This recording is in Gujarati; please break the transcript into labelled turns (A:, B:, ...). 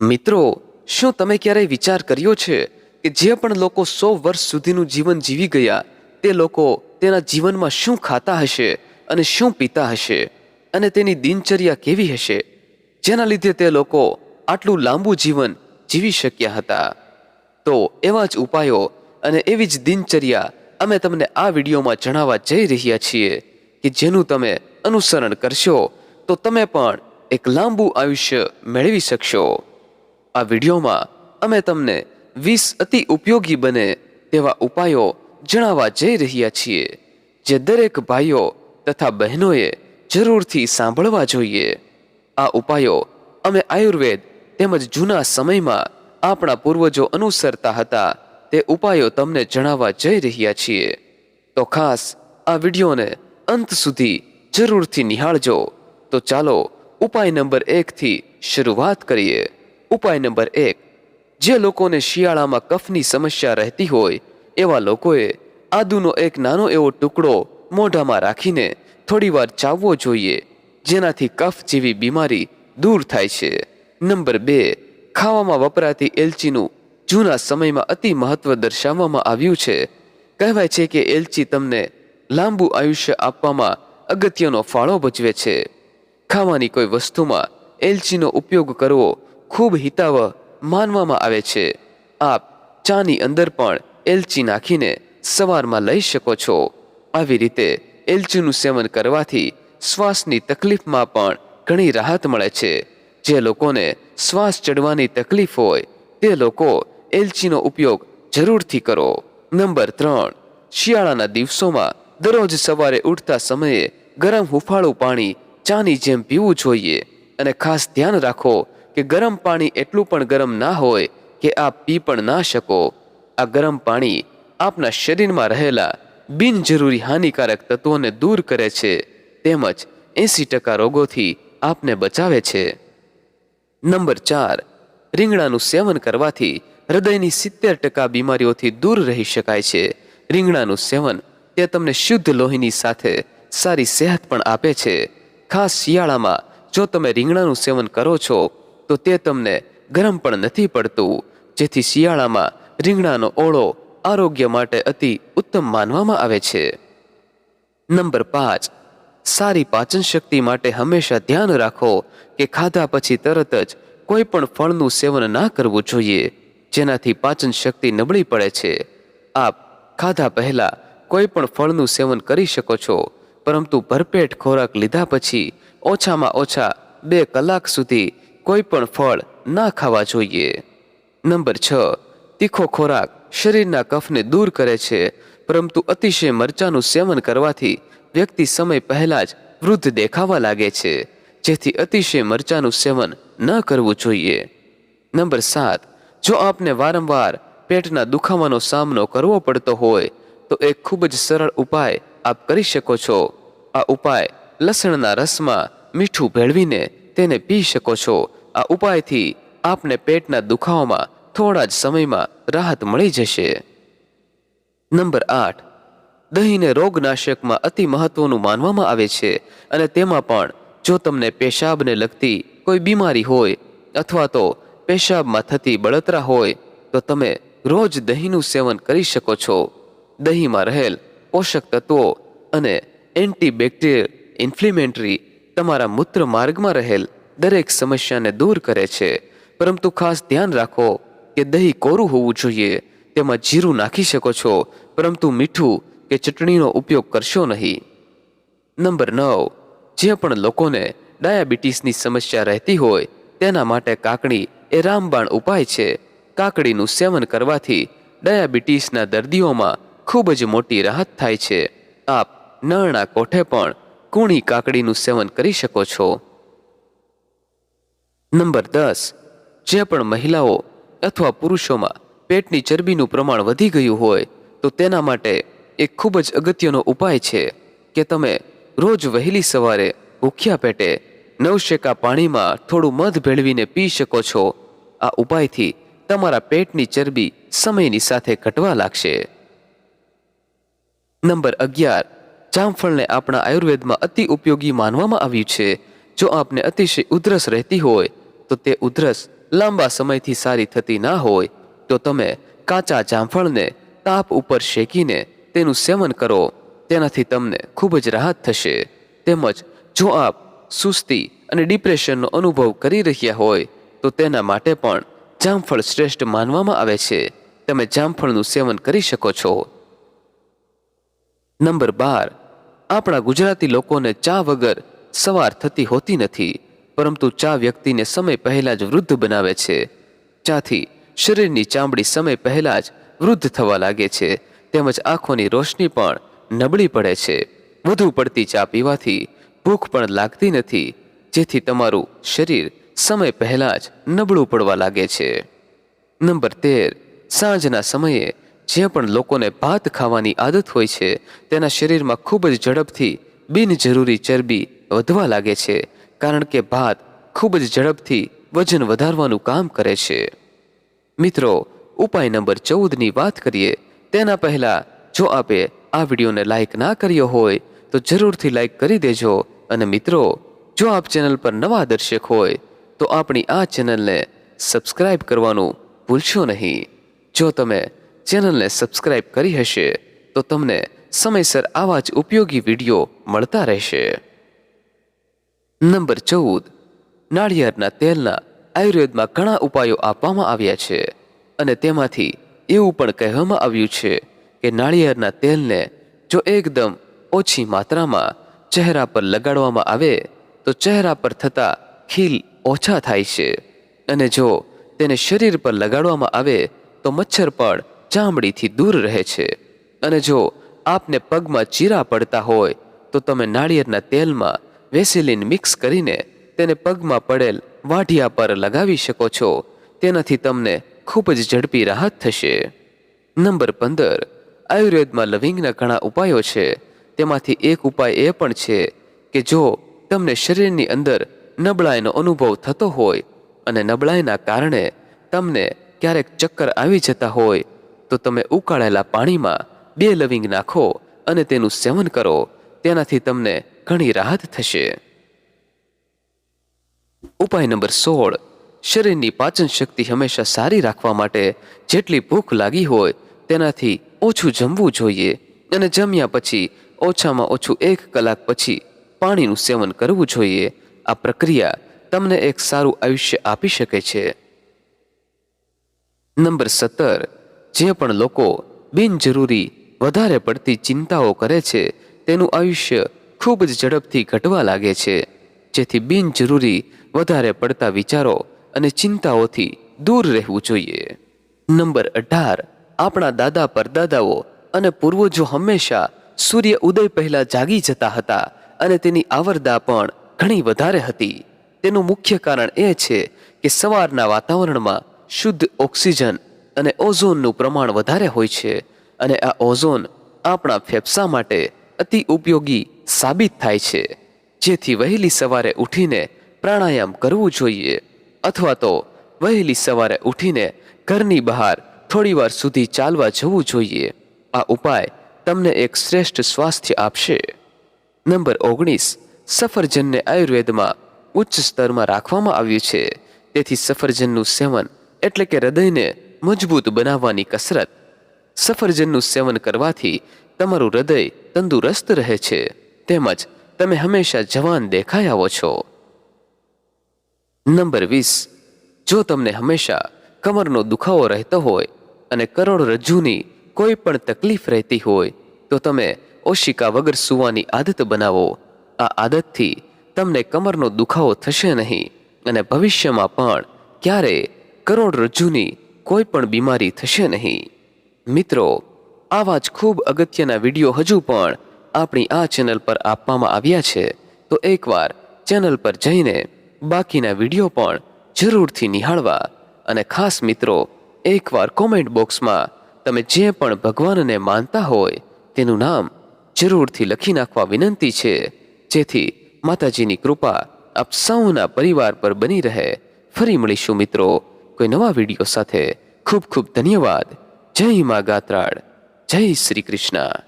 A: મિત્રો, શું તમે ક્યારેય વિચાર કર્યો છે કે જે પણ લોકો સો વર્ષ સુધીનું જીવન જીવી ગયા, તે લોકો તેના જીવનમાં શું ખાતા હશે અને શું પીતા હશે અને તેની દિનચર્યા કેવી હશે? જેના લીધે તે લોકો આટલું લાંબુ જીવન જીવી શક્યા હતા. તો એવા જ ઉપાયો અને એવી જ દિનચર્યા અમે તમને આ વિડીયોમાં જણાવવા જઈ રહ્યા છીએ કે જેનું તમે અનુસરણ કરશો તો તમે પણ એક લાંબુ આયુષ્ય મેળવી શકશો. આ વિડીયોમાં અમે તમને વીસ અતિ ઉપયોગી બને તેવા ઉપાયો જણાવવા જઈ રહ્યા છીએ, જે દરેક ભાઈઓ તથા બહેનોએ જરૂરથી સાંભળવા જોઈએ. આ ઉપાયો અમે આયુર્વેદ તેમજ જૂના સમયમાં આપણા પૂર્વજો અનુસરતા હતા, તે ઉપાયો તમને જણાવવા જઈ રહ્યા છીએ. તો ખાસ આ વિડીયોને અંત સુધી જરૂરથી નિહાળજો. તો ચાલો, ઉપાય નંબર એકથી શરૂઆત કરીએ. ઉપાય નંબર એક, જે લોકોને શિયાળામાં કફની સમસ્યા રહેતી હોય, એવા લોકોએ આદુનો એક નાનો એવો ટુકડો મોઢામાં રાખીને થોડીવાર ચાવવો જોઈએ, જેનાથી કફ જેવી બીમારી દૂર થાય છે. નંબર બે, ખાવામાં વપરાતી એલચીનું જૂના સમયમાં અતિ મહત્વ દર્શાવવામાં આવ્યું છે. કહેવાય છે કે એલચી તમને લાંબુ આયુષ્ય આપવામાં અગત્યનો ફાળો ભજવે છે. ખાવાની કોઈ વસ્તુમાં એલચીનો ઉપયોગ કરવો ખૂબ હિતાવહ માનવામાં આવે છે. આપ ચાની અંદર પણ એલચી નાખીને સવારમાં લઈ શકો છો. આવી રીતે એલચીનું સેવન કરવાથી શ્વાસની તકલીફમાં પણ ઘણી રાહત મળે છે. જે લોકોને શ્વાસ ચડવાની તકલીફ હોય, તે લોકો એલચીનો ઉપયોગ જરૂરથી કરો. નંબર ત્રણ, શિયાળાના દિવસોમાં દરરોજ સવારે ઉઠતા સમયે ગરમ હુફાળું પાણી ચાની જેમ પીવું જોઈએ અને ખાસ ધ્યાન રાખો કે ગરમ પાણી એટલું પણ ગરમ ના હોય કે આપ પી પણ ના શકો. આ ગરમ પાણી આપના શરીરમાં રહેલા બિનજરૂરી હાનિકારક તત્વોને દૂર કરે છે, તેમજ એંસી ટકા રોગોથી આપને બચાવે છે. નંબર ચાર, રીંગણાનું સેવન કરવાથી હૃદયની સિત્તેર ટકા બીમારીઓથી દૂર રહી શકાય છે. રીંગણાનું સેવન તે તમને શુદ્ધ લોહીની સાથે સારી સેહત પણ આપે છે. ખાસ શિયાળામાં જો તમે રીંગણાનું સેવન કરો છો તો તે તમને ગરમ પણ નથી પડતું, જેથી શિયાળામાં રીંગણાનો ઓળો આરોગ્ય માટે અતિ ઉત્તમ માનવામાં આવે છે. નંબર પાંચ, સારી પાચન શક્તિ માટે હંમેશા ધ્યાન રાખો કે ખાધા પછી તરત જ કોઈ પણ ફળનું સેવન ના કરવું જોઈએ, જેનાથી પાચન શક્તિ નબળી પડે છે. આપ ખાધા પહેલા કોઈ પણ ફળનું સેવન કરી શકો છો, પરંતુ ભરપેટ ખોરાક લીધા પછી ઓછામાં ઓછા બે કલાક સુધી કોઈ પણ ફળ ના ખાવા જોઈએ. નંબર છ, તીખો ખોરાક શરીરના કફને દૂર કરે છે, પરંતુ અતિશય મરચાનું સેવન કરવાથી વ્યક્તિ સમય પહેલા જ વૃદ્ધ દેખાવા લાગે છે, જેથી અતિશય મરચાનું સેવન ન કરવું જોઈએ. નંબર સાત, જો આપને વારંવાર પેટના દુખાવાનો સામનો કરવો પડતો હોય, તો એક ખૂબ જ સરળ ઉપાય આપ કરી શકો છો. આ ઉપાય લસણના રસમાં મીઠું ભેળવીને તેને પી શકો છો. આ ઉપાયથી આપને પેટના દુખાવામાં થોડા જ સમયમાં રાહત મળી જશે. નંબર આઠ. દહીંને રોગનાશકમાં અતિ મહત્વનું માનવામાં આવે છે અને તેમાં પણ જો તમને પેશાબને લગતી કોઈ બીમારી હોય અથવા તો પેશાબમાં થતી બળતરા હોય, તો તમે રોજ દહીંનું સેવન કરી શકો છો. દહીંમાં રહેલ પોષક તત્વો અને એન્ટીબેક્ટેરિયલ ઇન્ફ્લેમેન્ટરી તમારા મૂત્ર માર્ગમાં રહેલ દરેક સમસ્યાને દૂર કરે છે. પરંતુ ખાસ ધ્યાન રાખો કે દહીં કોરું હોવું જોઈએ. તેમાં જીરું નાખી શકો છો. પરંતુ મીઠું કે ચટણીનો ઉપયોગ કરશો નહીં. નંબર નવ. જે પણ લોકોને ડાયાબિટીસની સમસ્યા રહેતી હોય, તેના માટે કાકડી એ રામબાણ ઉપાય છે. કાકડીનું સેવન કરવાથી ડાયાબિટીસના દર્દીઓમાં ખૂબ જ મોટી રાહત થાય છે. આપ નળના કોઠે પણ કૂણી કાકડીનું સેવન કરી શકો છો. નંબર દસ જે પણ મહિલાઓ અથવા પુરુષોમાં પેટની ચરબીનું પ્રમાણ વધી ગયું હોય, તો તેના માટે એક ખૂબ જ અગત્યનો ઉપાય છે કે તમે રોજ વહેલી સવારે ભૂખ્યા પેટે નવશેકા પાણીમાં થોડું મધ ભેળવીને પી શકો છો. આ ઉપાયથી તમારા પેટની ચરબી સમયની સાથે ઘટવા લાગશે. નંબર અગિયાર, જામફળને આપણા આયુર્વેદમાં અતિ ઉપયોગી માનવામાં આવ્યું છે. જો આપને અતિશય ઉધરસ રહેતી હોય, તો તે ઉધરસ લાંબા સમયથી સારી થતી ના હોય, તો તમે કાચા જામફળને તાપ ઉપર શેકીને તેનું સેવન કરો. તેનાથી તમને ખૂબ જ રાહત થશે. તેમજ જો આપ સુસ્તી અને ડિપ્રેશનનો અનુભવ કરી રહ્યા હોય, તો તેના માટે પણ જામફળ શ્રેષ્ઠ માનવામાં આવે છે. તમે જામફળનું સેવન કરી શકો છો. નંબર બાર. આપણા ગુજરાતી લોકોને ચા વગર સવાર થતી હોતી નથી, પરંતુ ચા વ્યક્તિને સમય પહેલાં જ વૃદ્ધ બનાવે છે. ચાથી, શરીરની ચામડી સમય પહેલાં જ વૃદ્ધ થવા લાગે છે, તેમજ આંખોની રોશની પણ નબળી પડે છે. વધુ પડતી ચા પીવાથી ભૂખ પણ લાગતી નથી, જેથી તમારું શરીર સમય પહેલાં જ નબળું પડવા લાગે છે. નંબર તેર, સાંજના સમયે જે પણ લોકોને ભાત ખાવાની આદત હોય છે, તેના શરીરમાં ખૂબ જ ઝડપથી બિનજરૂરી ચરબી વધવા લાગે છે, કારણ કે ભાત ખૂબ જ ઝડપથી વજન વધારવાનું કામ કરે છે. મિત્રો, ઉપાય નંબર ચૌદની વાત કરીએ, તેના પહેલા જો આપે આ વિડીયોને લાઇક ના કર્યો હોય, તો જરૂરથી લાઇક કરી દેજો. અને મિત્રો, જો આપ ચેનલ પર નવા દર્શક હોય, તો આપણી આ ચેનલને સબસ્ક્રાઇબ કરવાનું ભૂલશો નહીં. જો તમે ચેનલને સબસ્ક્રાઇબ કરી હશે, તો તમને સમયસર આવા જ ઉપયોગી વીડિયો મળતા રહેશે. નંબર ચૌદ. નાળિયેરના તેલના આયુર્વેદમાં ઘણા ઉપાયો આપવામાં આવ્યા છે અને તેમાંથી એવું પણ કહેવામાં આવ્યું છે કે નાળિયેરના તેલને જો એકદમ ઓછી માત્રામાં ચહેરા પર લગાડવામાં આવે, તો ચહેરા પર થતા ખીલ ઓછા થાય છે. અને જો તેને શરીર પર લગાડવામાં આવે, તો મચ્છર પણ ચામડીથી દૂર રહે છે. અને જો આપને પગમાં ચીરા પડતા હોય, તો તમે નાળિયેરના તેલમાં વેસેલિન મિક્સ કરીને તેને પગમાં પડેલ વાઢિયા પર લગાવી શકો છો. તેનાથી તમને ખૂબ જ ઝડપી રાહત થશે. નંબર પંદર. આયુર્વેદમાં લવિંગના ઘણા ઉપાયો છે. તેમાંથી એક ઉપાય એ પણ છે કે જો તમને શરીરની અંદર નબળાઈનો અનુભવ થતો હોય અને નબળાઈના કારણે તમને ક્યારેક ચક્કર આવી જતા હોય, તો તમે ઉકાળેલા પાણીમાં બે લવિંગ નાખો અને તેનું સેવન કરો. તેનાથી તમને ઘણી રાહત થશે. ઉપાય નંબર સોળ. શરીરની પાચન શક્તિ હંમેશા સારી રાખવા માટે જેટલી ભૂખ લાગી હોય તેનાથી ઓછું જમવું જોઈએ અને જમ્યા પછી ઓછામાં ઓછું એક કલાક પછી પાણીનું સેવન કરવું જોઈએ. આ પ્રક્રિયા તમને એક સારું આયુષ્ય આપી શકે છે. નંબર સત્તર. જે પણ લોકો બિનજરૂરી વધારે પડતી ચિંતાઓ કરે છે તેનું આયુષ્ય ખૂબ જ ઝડપથી ઘટવા લાગે છે. જેથી બિનજરૂરી વધારે પડતા વિચારો અને ચિંતાઓથી દૂર રહેવું જોઈએ. નંબર અઢાર. આપણા દાદા પરદાદાઓ અને પૂર્વજો હંમેશા સૂર્ય ઉદય પહેલા જાગી જતા હતા અને તેની આવરદા પણ ઘણી વધારે હતી. તેનું મુખ્ય કારણ એ છે કે સવારના વાતાવરણમાં શુદ્ધ ઓક્સિજન અને ઓઝોનનું પ્રમાણ વધારે હોય છે અને આ ઓઝોન આપણા ફેફસા માટે અતિ ઉપયોગી સાબિત થાય છે. જેથી વહેલી સવારે ઉઠીને પ્રાણાયામ કરવું જોઈએ અથવા તો વહેલી સવારે ઉઠીને ઘરની બહાર થોડીવાર સુધી ચાલવા જવું જોઈએ. આ ઉપાય તમને એક શ્રેષ્ઠ સ્વાસ્થ્ય આપશે. નંબર ઓગણીસ. સફરજનને આયુર્વેદમાં ઉચ્ચ સ્તરમાં રાખવામાં આવ્યું છે. તેથી સફરજનનું સેવન એટલે કે હૃદયને મજબૂત બનાવવાની કસરત. સફરજનનું સેવન કરવાથી તમારું હૃદય તંદુરસ્ત રહે છે. તેમજ તમે હંમેશા જવાન દેખાઈ આવો છો. નંબર વીસ, જો તમને હંમેશા કમરનો દુખાવો રહેતો હોય અને કરોડરજ્જુની કોઈ પણ તકલીફ રહેતી હોય, તો તમે ઓશિકા વગર સૂવાની આદત બનાવો. આ આદતથી તમને કમરનો દુખાવો થશે નહીં અને ભવિષ્યમાં પણ ક્યારે કરોડરજ્જુની કોઈ પણ બીમારી થશે નહીં. મિત્રો, આવા જ ખૂબ અગત્યના વીડિયો હજુ પણ આપણી આ ચેનલ પર આપવામાં આવ્યા છે, તો એકવાર ચેનલ પર જઈને બાકીના વીડિયો પણ જરૂરથી નિહાળવા અને ખાસ મિત્રો, એકવાર કોમેન્ટ બોક્સમાં તમે જે પણ ભગવાનને માનતા હોય તેનું નામ જરૂરથી લખી નાખવા વિનંતી છે, જેથી માતાજીની કૃપા આપ સૌના પરિવાર પર બની રહે. ફરી મળીશું મિત્રો, કોઈ નવા વીડિયો સાથે. ખૂબ ખૂબ ધન્યવાદ. જય મા ગાત્રાળ. જય શ્રી કૃષ્ણ.